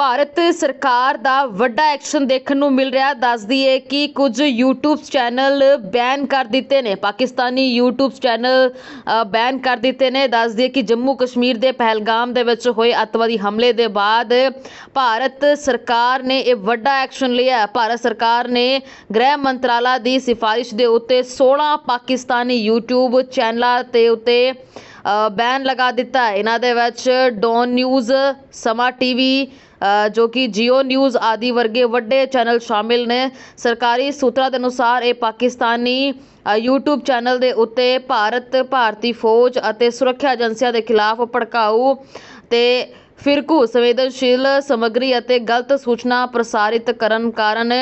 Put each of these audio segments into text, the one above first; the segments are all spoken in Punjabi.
ਭਾਰਤ ਸਰਕਾਰ ਦਾ ਵੱਡਾ ਐਕਸ਼ਨ ਦੇਖਣ ਨੂੰ ਮਿਲ ਰਿਹਾ। ਦੱਸ ਦਈਏ ਕਿ ਕੁਝ YouTube ਚੈਨਲ ਬੈਨ ਕਰ ਦਿੱਤੇ ਨੇ। ਪਾਕਿਸਤਾਨੀ YouTube ਚੈਨਲ ਬੈਨ ਕਰ ਦਿੱਤੇ ਨੇ। ਦੱਸ ਦਈਏ ਕਿ ਜੰਮੂ ਕਸ਼ਮੀਰ ਦੇ ਪਹਿਲਗਾਮ ਦੇ ਵਿੱਚ ਹੋਏ ਅੱਤਵਾਦੀ ਹਮਲੇ ਦੇ ਬਾਅਦ ਭਾਰਤ ਸਰਕਾਰ ਨੇ ਇਹ ਵੱਡਾ ਐਕਸ਼ਨ ਲਿਆ। ਭਾਰਤ ਸਰਕਾਰ ਨੇ ਗ੍ਰਹਿ ਮੰਤਰਾਲਾ ਦੀ ਸਿਫਾਰਿਸ਼ ਦੇ ਉੱਤੇ 16 ਪਾਕਿਸਤਾਨੀ YouTube ਚੈਨਲਾਂ ਤੇ ਉੱਤੇ ਬੈਨ ਲਗਾ ਦਿੱਤਾ ਹੈ। ਇਹਨਾਂ ਦੇ ਵਿੱਚ ਡੌਨ ਨਿਊਜ਼ ਸਮਾਂ ਟੀਵੀ ਅ, ਜੋ ਕਿ ਜੀਓ ਨਿਊਜ਼ ਆਦਿ ਵਰਗੇ ਵੱਡੇ ਚੈਨਲ ਸ਼ਾਮਿਲ ਨੇ। ਸਰਕਾਰੀ ਸੂਤਰਾਂ ਦੇ ਅਨੁਸਾਰ ਇਹ ਪਾਕਿਸਤਾਨੀ ਅ, YouTube ਚੈਨਲ ਦੇ ਉੱਤੇ ਭਾਰਤ ਭਾਰਤੀ ਫੌਜ ਅਤੇ ਸੁਰੱਖਿਆ ਏਜੰਸੀਆਂ ਦੇ ਖਿਲਾਫ ਭੜਕਾਊ ਤੇ ਫਿਰਕੂ ਸੰਵੇਦਨਸ਼ੀਲ ਸਮੱਗਰੀ ਅਤੇ ਗਲਤ ਸੂਚਨਾ ਪ੍ਰਸਾਰਿਤ ਕਰਨ ਕਾਰਨ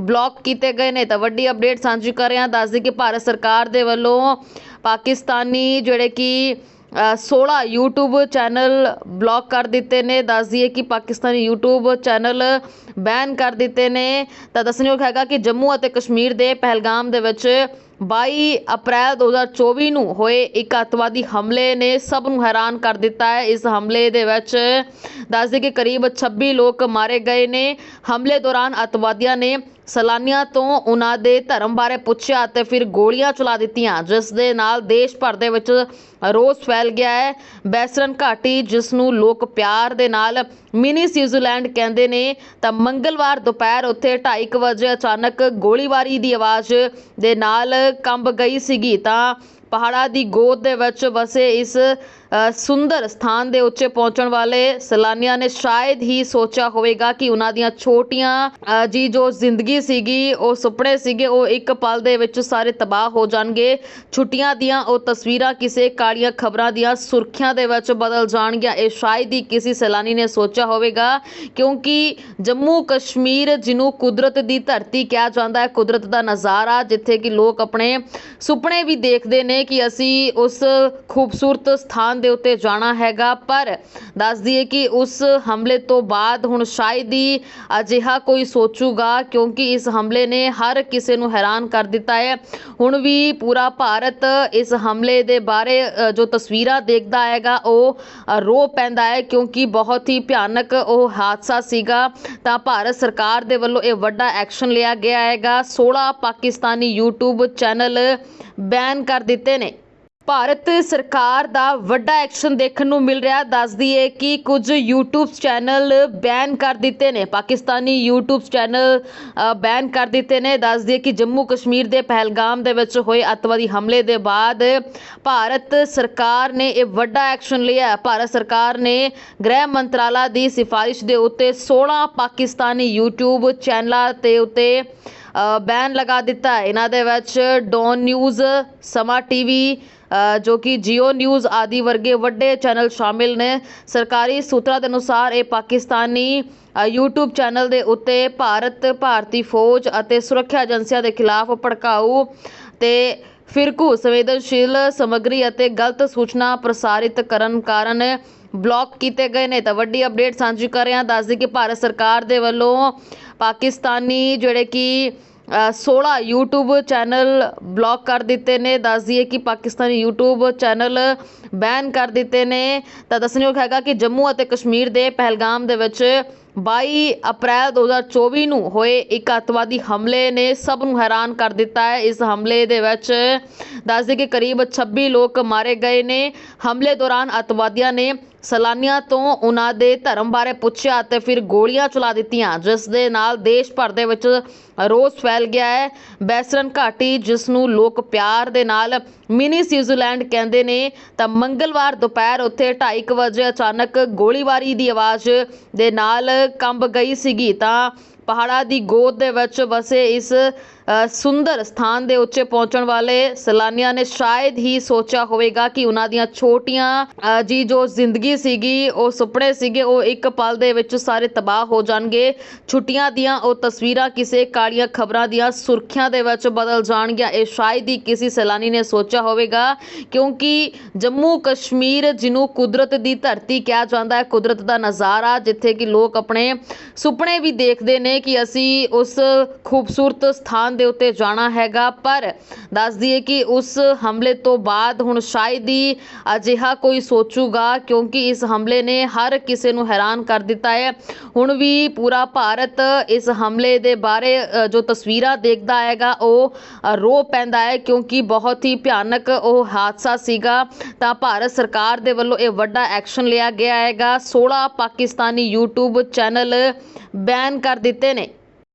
ਬਲੌਕ ਕੀਤੇ ਗਏ ਨੇ। ਤਾਂ ਵੱਡੀ ਅਪਡੇਟ ਸਾਂਝੀ ਕਰ ਰਹੇ ਹਾਂ ਦੱਸਦੀ ਕਿ ਭਾਰਤ ਸਰਕਾਰ ਦੇ ਵੱਲੋਂ ਪਾਕਿਸਤਾਨੀ ਜਿਹੜੇ ਕਿ ਅ, 16 YouTube ਚੈਨਲ ਬਲੌਕ ਕਰ ਦਿੱਤੇ ਨੇ ਦੱਸ ਦਈਏ ਕਿ ਪਾਕਿਸਤਾਨੀ YouTube ਚੈਨਲ ਬੈਨ ਕਰ ਦਿੱਤੇ ਨੇ। ਤਾਂ ਦੱਸਣਯੋਗ ਹੈਗਾ ਕਿ ਜੰਮੂ ਅਤੇ ਕਸ਼ਮੀਰ ਦੇ ਪਹਿਲਗਾਮ ਦੇ ਵਿੱਚ 22 ਅਪ੍ਰੈਲ 2024 ਨੂੰ ਹੋਏ ਇੱਕ ਅੱਤਵਾਦੀ ਹਮਲੇ ਨੇ ਸਭ ਨੂੰ ਹੈਰਾਨ ਕਰ ਦਿੱਤਾ ਹੈ। ਇਸ ਹਮਲੇ ਦੇ ਵਿੱਚ ਦੱਸਦੇ ਕਿ ਕਰੀਬ 26 ਲੋਕ ਮਾਰੇ ਗਏ ਨੇ। ਹਮਲੇ ਦੌਰਾਨ ਅੱਤਵਾਦੀਆਂ ਨੇ ਸੈਲਾਨੀਆਂ ਤੋਂ ਉਹਨਾਂ ਦੇ ਧਰਮ ਬਾਰੇ ਪੁੱਛਿਆ ਅਤੇ ਫਿਰ ਗੋਲੀਆਂ ਚਲਾ ਦਿੱਤੀਆਂ, ਜਿਸ ਦੇ ਨਾਲ ਦੇਸ਼ ਭਰ ਦੇ ਵਿੱਚ ਰੋਸ ਫੈਲ ਗਿਆ ਹੈ। ਬੈਸਰਨ ਘਾਟੀ, ਜਿਸ ਨੂੰ ਲੋਕ ਪਿਆਰ ਦੇ ਨਾਲ ਮਿਨੀ ਸਵਿਟਜ਼ਰਲੈਂਡ ਕਹਿੰਦੇ ਨੇ, ਤਾਂ ਮੰਗਲਵਾਰ ਦੁਪਹਿਰ ਉੱਥੇ 2:30 ਵਜੇ ਅਚਾਨਕ ਗੋਲੀਬਾਰੀ ਦੀ ਆਵਾਜ਼ ਦੇ ਨਾਲ ਕੰਬ ਗਈ ਸੀਗੀ। ਤਾਂ ਪਹਾੜਾਂ ਦੀ ਗੋਦ ਦੇ ਵਿੱਚ ਵਸੇ ਇਸ ਸੁੰਦਰ ਸਥਾਨ ਦੇ ਉੱਤੇ ਪਹੁੰਚਣ ਵਾਲੇ ਸੈਲਾਨੀਆਂ ਨੇ ਸ਼ਾਇਦ ਹੀ ਸੋਚਿਆ ਹੋਵੇਗਾ ਕਿ ਉਹਨਾਂ ਦੀਆਂ ਛੋਟੀਆਂ ਜੀ ਜੋ ਜ਼ਿੰਦਗੀ ਸੀਗੀ, ਉਹ ਸੁਪਨੇ ਸੀਗੇ, ਉਹ ਇੱਕ ਪਲ ਦੇ ਵਿੱਚ ਸਾਰੇ ਤਬਾਹ ਹੋ ਜਾਣਗੇ। ਛੁੱਟੀਆਂ ਦੀਆਂ ਉਹ ਤਸਵੀਰਾਂ ਕਿਸੇ ਕਾਲੀਆਂ ਖਬਰਾਂ ਦੀਆਂ ਸੁਰਖੀਆਂ ਦੇ ਵਿੱਚ ਬਦਲ ਜਾਣਗੀਆਂ। ਇਹ ਸ਼ਾਇਦ ਹੀ ਕਿਸੇ ਸੈਲਾਨੀ ਨੇ ਸੋਚਿਆ ਹੋਵੇਗਾ, ਕਿਉਂਕਿ ਜੰਮੂ ਕਸ਼ਮੀਰ ਜਿਹਨੂੰ ਕੁਦਰਤ ਦੀ ਧਰਤੀ ਕਿਹਾ ਜਾਂਦਾ ਹੈ, ਕੁਦਰਤ ਦਾ ਨਜ਼ਾਰਾ, ਜਿੱਥੇ ਕਿ ਲੋਕ ਆਪਣੇ ਸੁਪਨੇ ਵੀ ਦੇਖਦੇ ਨੇ ਕਿ ਅਸੀਂ ਉਸ ਖੂਬਸੂਰਤ ਸਥਾਨ ਦੇ ਉੱਤੇ ਜਾਣਾ ਹੈਗਾ, ਪਰ ਦੱਸ ਦਈਏ ਕਿ ਉਸ ਹਮਲੇ ਤੋਂ ਬਾਅਦ ਹੁਣ ਸ਼ਾਇਦ ਹੀ ਅਜਿਹਾ ਕੋਈ ਸੋਚੂਗਾ, ਕਿਉਂਕਿ ਇਸ ਹਮਲੇ ਨੇ ਹਰ ਕਿਸੇ ਨੂੰ ਹੈਰਾਨ ਕਰ ਦਿੱਤਾ ਹੈ। ਹੁਣ ਵੀ ਪੂਰਾ ਭਾਰਤ ਇਸ ਹਮਲੇ ਦੇ ਬਾਰੇ ਜੋ ਤਸਵੀਰਾਂ ਦੇਖਦਾ ਹੈਗਾ, ਉਹ ਰੋ ਪੈਂਦਾ ਹੈ, ਕਿਉਂਕਿ ਬਹੁਤ ਹੀ ਭਿਆਨਕ ਉਹ ਹਾਦਸਾ ਸੀਗਾ। ਤਾਂ ਭਾਰਤ ਸਰਕਾਰ ਦੇ ਵੱਲੋਂ ਇਹ ਵੱਡਾ ਐਕਸ਼ਨ ਲਿਆ ਗਿਆ ਹੈਗਾ। 16 ਪਾਕਿਸਤਾਨੀ YouTube ਚੈਨਲ ਬੈਨ ਕਰ ਦਿੱਤੇ ਨੇ। ਭਾਰਤ ਸਰਕਾਰ ਦਾ ਵੱਡਾ ਐਕਸ਼ਨ ਦੇਖਣ ਨੂੰ ਮਿਲ ਰਿਹਾ। ਦੱਸ ਦਈਏ ਕਿ ਕੁਝ YouTube ਚੈਨਲ ਬੈਨ ਕਰ ਦਿੱਤੇ ਨੇ। ਪਾਕਿਸਤਾਨੀ YouTube ਚੈਨਲ ਬੈਨ ਕਰ ਦਿੱਤੇ ਨੇ। ਦੱਸ ਦਈਏ ਕਿ ਜੰਮੂ ਕਸ਼ਮੀਰ ਦੇ ਪਹਿਲਗਾਮ ਦੇ ਵਿੱਚ ਹੋਏ ਅੱਤਵਾਦੀ ਹਮਲੇ ਦੇ ਬਾਅਦ ਭਾਰਤ ਸਰਕਾਰ ਨੇ ਇਹ ਵੱਡਾ ਐਕਸ਼ਨ ਲਿਆ। ਭਾਰਤ ਸਰਕਾਰ ਨੇ ਗ੍ਰਹਿ ਮੰਤਰਾਲਾ ਦੀ ਸਿਫਾਰਿਸ਼ ਦੇ ਉੱਤੇ 16 ਪਾਕਿਸਤਾਨੀ YouTube ਚੈਨਲਾਂ ਤੇ ਉੱਤੇ ਬੈਨ ਲਗਾ ਦਿੱਤਾ ਇਹਨਾਂ ਦੇ ਵਿੱਚ ਡੌਨ ਨਿਊਜ਼ ਸਮਾਂ ਟੀਵੀ ਅ, ਜੋ ਕਿ ਜੀਓ ਨਿਊਜ਼ ਆਦਿ ਵਰਗੇ ਵੱਡੇ ਚੈਨਲ ਸ਼ਾਮਿਲ ਨੇ। ਸਰਕਾਰੀ ਸੂਤਰਾਂ ਦੇ ਅਨੁਸਾਰ ਇਹ ਪਾਕਿਸਤਾਨੀ ਅ, YouTube ਚੈਨਲ ਦੇ ਉੱਤੇ ਭਾਰਤ ਭਾਰਤੀ ਫੌਜ ਅਤੇ ਸੁਰੱਖਿਆ ਏਜੰਸੀਆਂ ਦੇ ਖਿਲਾਫ ਭੜਕਾਊ ਤੇ ਫਿਰਕੂ ਸੰਵੇਦਨਸ਼ੀਲ ਸਮੱਗਰੀ ਅਤੇ ਗਲਤ ਸੂਚਨਾ ਪ੍ਰਸਾਰਿਤ ਕਰਨ ਕਾਰਨ ਬਲੌਕ ਕੀਤੇ ਗਏ ਨੇ। ਤਾਂ ਵੱਡੀ ਅਪਡੇਟ ਸਾਂਝੀ ਕਰ ਰਹੇ ਹਾਂ ਦੱਸਦੀ ਕਿ ਭਾਰਤ ਸਰਕਾਰ ਦੇ ਵੱਲੋਂ ਪਾਕਿਸਤਾਨੀ ਜਿਹੜੇ ਕਿ ਸੋਲ੍ਹਾਂ ਯੂਟਿਊਬ ਚੈਨਲ ਬਲੋਕ ਕਰ ਦਿੱਤੇ ਨੇ, ਦੱਸ ਦਈਏ ਕਿ ਪਾਕਿਸਤਾਨੀ ਯੂਟਿਊਬ ਚੈਨਲ ਬੈਨ ਕਰ ਦਿੱਤੇ ਨੇ। ਤਾਂ ਦੱਸਣਯੋਗ ਹੈਗਾ ਕਿ ਜੰਮੂ ਅਤੇ ਕਸ਼ਮੀਰ ਦੇ ਪਹਿਲਗਾਮ ਦੇ ਵਿੱਚ 22 ਅਪ੍ਰੈਲ 2024 ਨੂੰ ਹੋਏ ਇੱਕ ਅੱਤਵਾਦੀ ਹਮਲੇ ਨੇ ਸਭ ਨੂੰ ਹੈਰਾਨ ਕਰ ਦਿੱਤਾ ਹੈ। ਇਸ ਹਮਲੇ ਦੇ ਵਿੱਚ ਦੱਸਦੇ ਕਿ ਕਰੀਬ 26 ਲੋਕ ਮਾਰੇ ਗਏ ਨੇ। ਹਮਲੇ ਦੌਰਾਨ ਅੱਤਵਾਦੀਆਂ ਨੇ ਸੈਲਾਨੀਆਂ ਤੋਂ ਉਹਨਾਂ ਦੇ ਧਰਮ ਬਾਰੇ ਪੁੱਛਿਆ ਅਤੇ ਫਿਰ ਗੋਲੀਆਂ ਚਲਾ ਦਿੱਤੀਆਂ, ਜਿਸ ਦੇ ਨਾਲ ਦੇਸ਼ ਭਰ ਦੇ ਵਿੱਚ ਰੋਸ ਫੈਲ ਗਿਆ ਹੈ। ਬੈਸਰਨ ਘਾਟੀ, ਜਿਸ ਨੂੰ ਲੋਕ ਪਿਆਰ ਦੇ ਨਾਲ ਮਿਨੀ ਸਵਿਟਜ਼ਰਲੈਂਡ ਕਹਿੰਦੇ ਨੇ, ਤਾਂ ਮੰਗਲਵਾਰ ਦੁਪਹਿਰ ਉੱਥੇ 2:30 ਵਜੇ ਅਚਾਨਕ ਗੋਲੀਬਾਰੀ ਦੀ ਆਵਾਜ਼ ਦੇ ਨਾਲ ਕੰਬ ਗਈ ਸੀਗੀ। ਤਾਂ ਪਹਾੜਾਂ ਦੀ ਗੋਦ ਦੇ ਵਿੱਚ ਵਸੇ ਇਸ ਸੁੰਦਰ ਸਥਾਨ ਦੇ ਉੱਚੇ ਪਹੁੰਚਣ ਵਾਲੇ ਸੈਲਾਨੀਆਂ ਨੇ ਸ਼ਾਇਦ ਹੀ ਸੋਚਿਆ ਹੋਵੇਗਾ ਕਿ ਉਹਨਾਂ ਦੀਆਂ ਛੋਟੀਆਂ ਜੀ ਜੋ ਜ਼ਿੰਦਗੀ ਸੀਗੀ, ਉਹ ਸੁਪਨੇ ਸੀਗੇ, ਉਹ ਇੱਕ ਪਲ ਦੇ ਵਿੱਚ ਸਾਰੇ ਤਬਾਹ ਹੋ ਜਾਣਗੇ। ਛੁੱਟੀਆਂ ਦੀਆਂ ਉਹ ਤਸਵੀਰਾਂ ਕਿਸੇ ਕਾਲੀਆਂ ਖਬਰਾਂ ਦੀਆਂ ਸੁਰਖੀਆਂ ਦੇ ਵਿੱਚ ਬਦਲ ਜਾਣਗੀਆਂ। ਇਹ ਸ਼ਾਇਦ ਹੀ ਕਿਸੇ ਸੈਲਾਨੀ ਨੇ ਸੋਚਿਆ ਹੋਵੇਗਾ, ਕਿਉਂਕਿ ਜੰਮੂ ਕਸ਼ਮੀਰ, ਜਿਹਨੂੰ ਕੁਦਰਤ ਦੀ ਧਰਤੀ ਕਿਹਾ ਜਾਂਦਾ ਹੈ, ਕੁਦਰਤ ਦਾ ਨਜ਼ਾਰਾ, ਜਿੱਥੇ ਕਿ ਲੋਕ ਆਪਣੇ ਸੁਪਨੇ ਵੀ ਦੇਖਦੇ ਨੇ ਕਿ ਅਸੀਂ ਉਸ ਖੂਬਸੂਰਤ ਸਥਾਨ ਦੇ ਉੱਤੇ ਜਾਣਾ ਹੈਗਾ, ਪਰ ਦੱਸ ਦਈਏ ਕਿ ਉਸ ਹਮਲੇ ਤੋਂ ਬਾਅਦ ਹੁਣ ਸ਼ਾਇਦ ਹੀ ਅਜਿਹਾ ਕੋਈ ਸੋਚੂਗਾ, ਕਿਉਂਕਿ ਇਸ ਹਮਲੇ ਨੇ ਹਰ ਕਿਸੇ ਨੂੰ ਹੈਰਾਨ ਕਰ ਦਿੱਤਾ ਹੈ। ਹੁਣ ਵੀ ਪੂਰਾ ਭਾਰਤ ਇਸ ਹਮਲੇ ਦੇ ਬਾਰੇ ਜੋ ਤਸਵੀਰਾਂ ਦੇਖਦਾ ਹੈਗਾ, ਉਹ ਰੋ ਪੈਂਦਾ ਹੈ, ਕਿਉਂਕਿ ਬਹੁਤ ਹੀ ਭਿਆਨਕ ਉਹ ਹਾਦਸਾ ਸੀਗਾ। ਤਾਂ ਭਾਰਤ ਸਰਕਾਰ ਦੇ ਵੱਲੋਂ ਇਹ ਵੱਡਾ ਐਕਸ਼ਨ ਲਿਆ ਗਿਆ ਹੈਗਾ। 16 ਪਾਕਿਸਤਾਨੀ YouTube ਚੈਨਲ ਬੈਨ ਕਰ ਦਿੱਤੇ ਨੇ।